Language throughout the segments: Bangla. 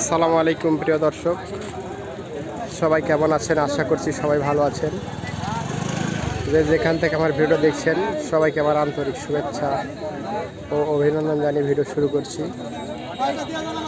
আসসালামু আলাইকুম, প্রিয় দর্শক। সবাই কেমন আছেন? আশা করছি সবাই ভালো আছেন। যে যেখান থেকে আমার ভিডিও দেখছেন, সবাইকে আমার আন্তরিক শুভেচ্ছা ও অভিনন্দন জানিয়ে ভিডিও শুরু করছি।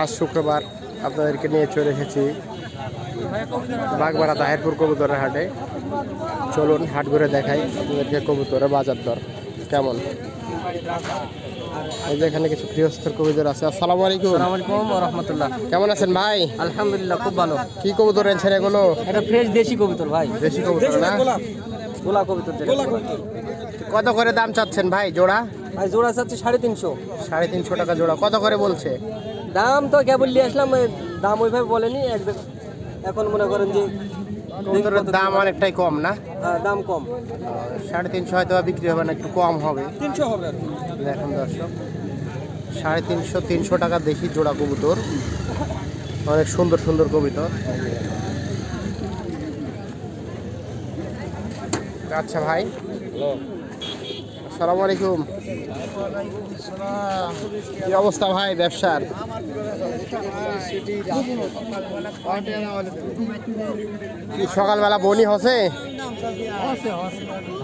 আজ শুক্রবার আপনাদেরকে নিয়ে চলে এসেছি বাগবাড়া তাহেরপুর কবুতরের হাটে। চলুন হাট ঘুরে দেখাই আপনাদেরকে কবুতরের বাজার দর কেমন? এই যে এখানে কিছু গৃহস্থর কবুতর আছে। আসসালামু আলাইকুম। আসসালামাইকুম রহমতুল্লাহ। কেমন আছেন ভাই? আলহামদুলিল্লাহ খুব ভালো। কি কবুতর এনেছেন এগুলো? এটা ফ্রেশ দেশি কবিতর ভাই। দেশি কবুতর না? গোলা কবিতর যেটা। কত করে দাম চাচ্ছেন ভাই জোড়া? ভাই জোড়া চাচ্ছি সাড়ে তিনশো। সাড়ে তিনশো টাকা জোড়া। কত করে বলছে? দাম তো কেবল নিয়ে আসলাম ওই দাম ওইভাবে বলেনি এক এখন মনে করেন যে কবুতরের দাম অনেকটাই কম না? হ্যাঁ, দাম কম। সাড়ে তিনশো হয়তো বা বিক্রি হবে না একটু কম হবে। তিনশো হবে দেখুন দর্শক সাড়ে তিনশো তিনশো টাকা দেখি জোড়া কবুতর। অনেক সুন্দর সুন্দর কবুতর। আচ্ছা ভাই। আসসালামু আলাইকুম। কি অবস্থা ভাই ব্যবসার? কি সকালবেলা বনি হসে?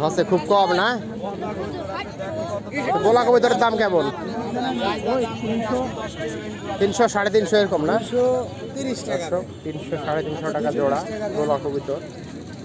হসে খুব কম না? গোলা কবিতরের দাম কেমন? তিনশো সাড়ে তিনশো এরকম না? তিনশো সাড়ে তিনশো টাকা জোড়া গোলা কবিতর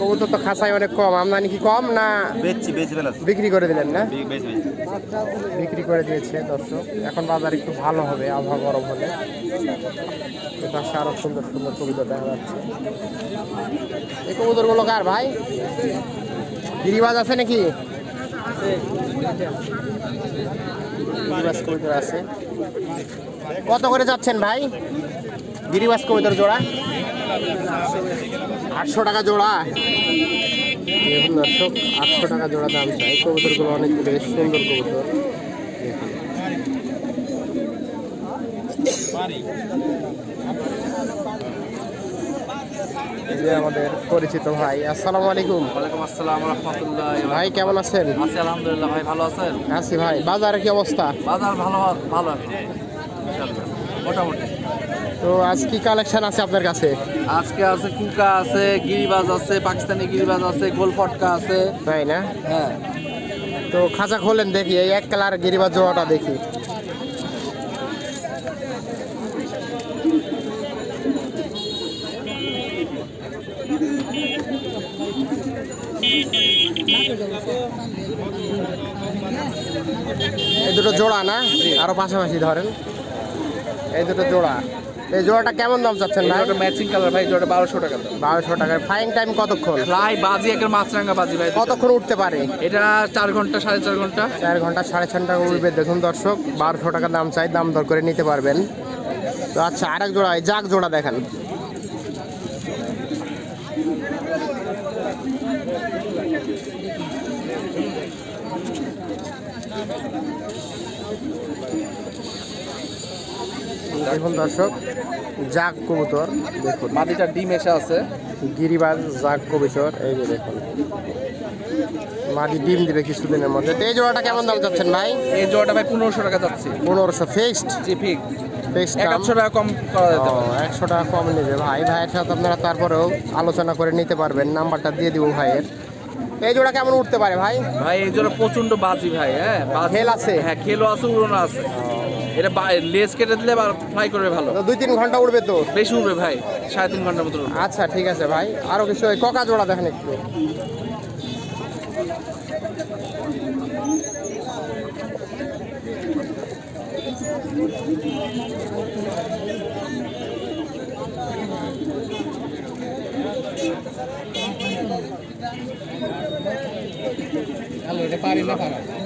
কবুতর তো খাসাই অনেক কম। আমদানি কি কম না বেচছি বেচি বিক্রি করে দিলেন না? বিক্রি করে দিয়েছে দর্শক। এখন বাজার একটু ভালো হবে আবহাওয়া গরম হলে। পাশে আরও সুন্দর সুন্দর কবুতর দেখা যাচ্ছে। এই কবুতরগুলো কার ভাই? গিরিবাজ আছে নাকি? গিরিবাজ কবুতর আছে। কত করে যাচ্ছেন ভাই? গিরিবাজ কবুতর জোড়া? আটশো টাকা জোড়া। দেখুন দর্শক আটশো টাকা জোড়া দাম চাই। কবুতরগুলো অনেক বেশ সুন্দর কবুতর। এই যে আমাদের পরিচিত ভাই আসসালামু আলাইকুম। ওয়ালাইকুম আসসালাম রহমতুল্লাহ ভাই কেমন আছেন? আছি আলহামদুলিল্লাহ ভাই ভালো আছেন? আছি ভাই। বাজারে কি অবস্থা? বাজার ভালো ভালো। মোটামুটি। তো আজ কি কালেকশন আছে আপনার কাছে? আজকে আছে কুকা আছে গিরিবাজ আছে পাকিস্তানি গিরিবাজ আছে গোল ফটকা আছে। তাই না? হ্যাঁ। তো খাঁচা খোলেন দেখি এই এক কালার গিরিবাজ জোড়াটা দেখি। এই দুটো জোড়া না? আরও পাশাপাশি ধরেন। এই দুটো জোড়া। এই জোড়াটা কেমন দাম চাচ্ছেন ভাই? ম্যাচিং কালার ভাই জোড়া বারোশো টাকা বারোশো টাকার ফাইং টাইম কতক্ষণ? প্রায় বাজি একটা মাছরাঙ্গা বাজি ভাই কতক্ষণ উঠতে পারে? এটা চার ঘণ্টা সাড়ে চার ঘণ্টা। চার ঘণ্টা সাড়ে ছয় টাকা উঠবে। দেখুন দর্শক বারোশো টাকা দাম চাই দাম দর করে নিতে পারবেন। তো আচ্ছা আরেক জোড়া এই জাগ জোড়া দেখেন। দেখুন দর্শক জাগ কবুতর দেখুন। মাটিটা ডিম এসে আছে। গিরিবাজ জাগ কবুতর এই যে দেখুন। মাটি ডিম দিবে কিছুদিনের মধ্যে। তো এই জোড়াটা কেমন দাম চাচ্ছেন ভাই? এই জোড়াটা ভাই পনেরোশো টাকা যাচ্ছে পনেরোশো ফিক্সড জি ফিক ফিক্সড একশো টাকা কম করা যেতে পারে। একশো টাকা কম নেবে ভাই। ভাইয়ের সাথে আপনারা তারপরেও আলোচনা করে নিতে পারবেন। নাম্বারটা দিয়ে দিব ভাইয়ের। এই জোড়া কেমন উঠতে পারে ভাই? ভাই এই জোড়া প্রচণ্ড বাজি ভাই হ্যাঁ? খেল আছে? হ্যাঁ খেলও আছে উড়োনো আছে। এটা বা- লেজ কেটে দিলে আবার ফ্রাই করবে ভালো। তো দুই তিন ঘণ্টা উঠবে তো? বেশি উঠবে ভাই সাড়ে তিন ঘণ্টার মতো আচ্ছা ঠিক আছে ভাই। আরও কিছু ককা জোড়া দেখেন একটু। ভাই ঠিক আছে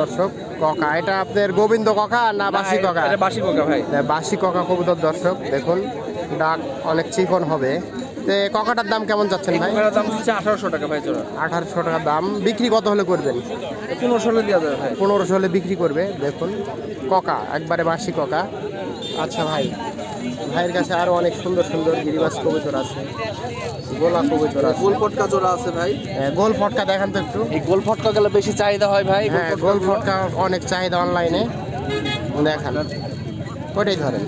দর্শক। ককা এটা আপনার গোবিন্দ ককা না বাসি ককা? বাসি কোকা ভাই। বাসি ককা কবুতর দর্শক দেখুন ডাক অনেক চিকন হবে। তে ককাটার দাম কেমন যাচ্ছেন ভাই? দাম হচ্ছে আঠারোশো টাকা ভাই জোড়া। আঠারোশো টাকা দাম। বিক্রি কত হলে করবেন? পনেরোশো হলে দেওয়া যাবে ভাই। পনেরোশো হলে বিক্রি করবে দেখুন। ককা একবারে বাসি ককা। আচ্ছা ভাই। ভাইয়ের কাছে আরও অনেক সুন্দর সুন্দর গিরিবাস কবুতর আছে। গোলা কবুতর আছে। গোল ফটকা জোড়া আছে ভাই। হ্যাঁ, গোল ফটকা দেখান তো একটু। এই গোল ফটকা গেলে বেশি চাহিদা হয় ভাই। হ্যাঁ গোল ফটকা অনেক চাহিদা অনলাইনে দেখান। ওটাই ধরেন।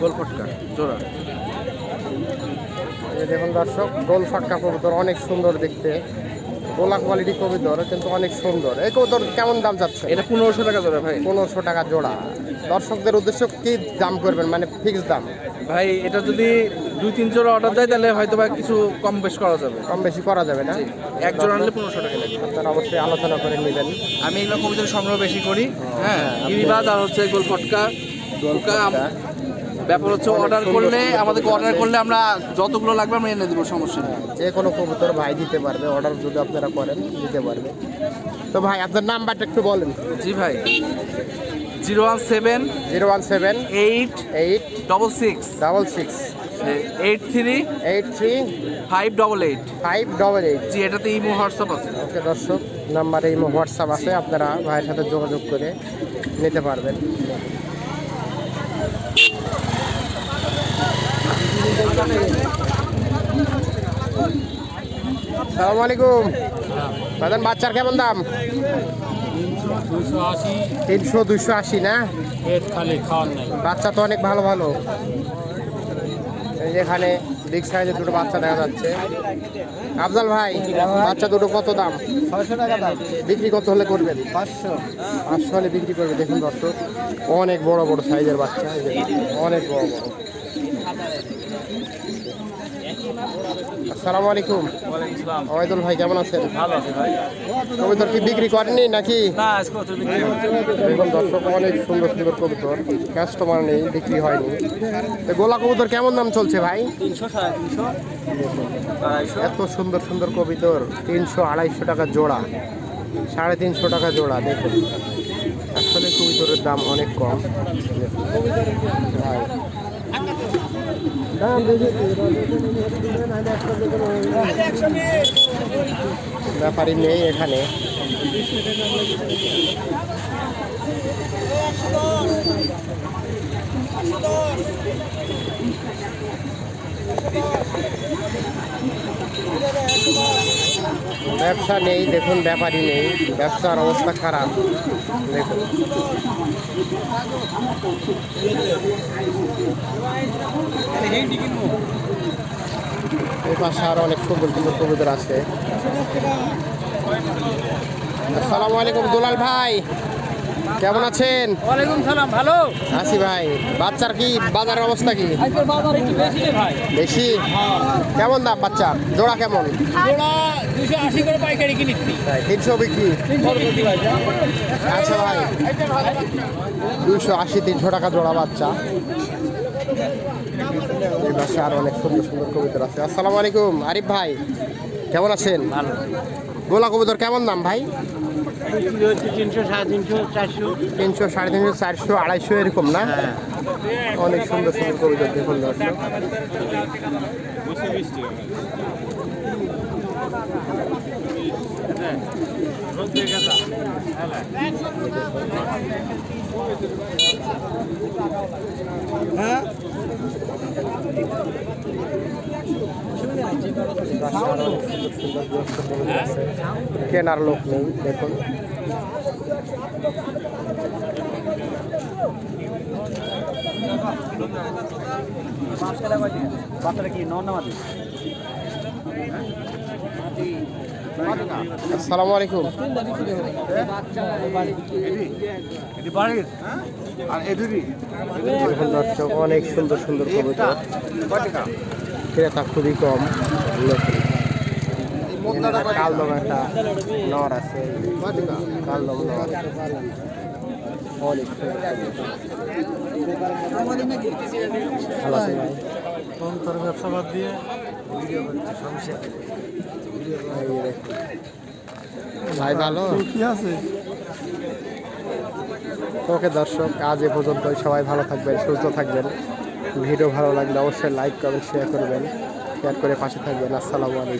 গোল ফটকা জোড়া। দেখুন দর্শক গোল ফটকা কবুতর অনেক সুন্দর দেখতে। গোলা কোয়ালিটি কবুতর কিন্তু অনেক সুন্দর। এই কবুতর কেমন দাম যাচ্ছে এটা পনেরোশো টাকা জোড়া ভাই। পনেরোশো টাকা জোড়া। দর্শকদের উদ্দেশ্য কি দাম করবেন? মানে ফিক্স দাম? ভাই এটা যদি দুই তিন জোড়া অর্ডার দেয় তাহলে হয়তো বা কিছু কম বেশ করা যাবে। কম বেশি করা যাবে না? এক জোড়া আনলে পনেরোশো টাকা লাগবে। আপনারা অবশ্যই আলোচনা করে নেবেন। আমি এগুলো কবিতার সংগ্রহ বেশি করি। হ্যাঁ গিরিবাজ আর হচ্ছে গোল ফটকা গোলকা ব্যাপার হচ্ছে অর্ডার করলে আমাদেরকে অর্ডার করলে আমরা যতগুলো লাগবে আমরা এনে দেবো সমস্যা নেই। যে কোনো কবুতর ভাই দিতে পারবে অর্ডার যদি আপনারা করেন দিতে পারবে। তো ভাই আপনার নাম্বারটা একটু বলেন। জি ভাই zero one seven zero one seven eight eight double six double six eight three eight three five double eight. Five double eight. জি এটাতে ইমো হোয়াটসঅ্যাপ আছে। ওকে দর্শক নাম্বারে ইমো হোয়াটসঅ্যাপ আছে আপনারা ভাইয়ের সাথে যোগাযোগ করে নিতে পারবেন। সালাম আলাইকুম দাদান বাচ্চার কেমন দাম? তিনশো দুশো আশি না? বাচ্চা তো অনেক ভালো ভালো। এই এখানে বিগ সাইজের দুটো বাচ্চা দেখা যাচ্ছে। আফজাল ভাই বাচ্চা দুটো কত দাম? ছয়শো টাকা দাম। বিক্রি কত হলে করবেন? পাঁচশো। পাঁচশো হলে বিক্রি করবে দেখুন দর্শক। অনেক বড় বড় সাইজের বাচ্চা অনেক বড় বড়। আসসালামু আলাইকুম। ওয়াইদুল ভাই কেমন আছেন? ভালো আছে ভাই। কবিতর কি বিক্রি করেননি নাকি? দেখুন দর্শক অনেক সুন্দর সুন্দর কবুতর। কাস্টমার নেই বিক্রি হয়নি। তো গোলা কবুতর কেমন দাম চলছে ভাই? এত সুন্দর সুন্দর কবিতর তিনশো আড়াইশো টাকা জোড়া। সাড়ে তিনশো টাকা জোড়া দেখুন। আসলে কবিতরের দাম অনেক কম। ব্যাপারই নেই এখানে। ব্যবসা নেই, দেখুন, ব্যাপারই নেই। ব্যবসার অবস্থা খারাপ। দেখুন। এই পাশে আরও অনেক সুন্দর সুন্দর আছে। আসসালামু আলাইকুম, দুলাল ভাই। কেমন আছেন? ওয়ালাইকুম সালাম ভালো? আছি ভাই। বাচ্চার কি বাজারের অবস্থা কি? আজকের বাজার একটু বেশি রে ভাই। বেশি? কেমন দাম বাচ্চার জোড়া কেমন? জোড়া দুশো আশি করে পাইকারি কিনিচ্ছি তিনশো বিক্রি? আচ্ছা ভাই দুশো আশি তিনশো টাকা জোড়া বাচ্চা। এই পাশে আর অনেক সুন্দর সুন্দর কবুতর আছে। আসসালামু আলাইকুম আরিফ ভাই কেমন আছেন? ভালো। গোলা কবুতর কেমন দাম ভাই? তিনশো সাড়ে তিনশো চারশো তিনশো সাড়ে তিনশো চারশো আড়াইশো এরকম না? অনেক সুন্দর সুন্দর কবুতর দেখুন দর্শক কেনার লোক নেই দেখুন। আলাইকুম অনেক সুন্দর সুন্দর কবুতর। ক্রেতা খুবই কম। কালদম নর ভাই ভালো কি আছে ওকে দর্শক আজ এ পর্যন্তই সবাই ভালো থাকবেন, সুস্থ থাকবেন। ভিডিও ভালো লাগলে অবশ্যই লাইক কমেন্ট শেয়ার করবেন। শেয়ার করে পাশে থাকবেন। আসসালামু আলাইকুম।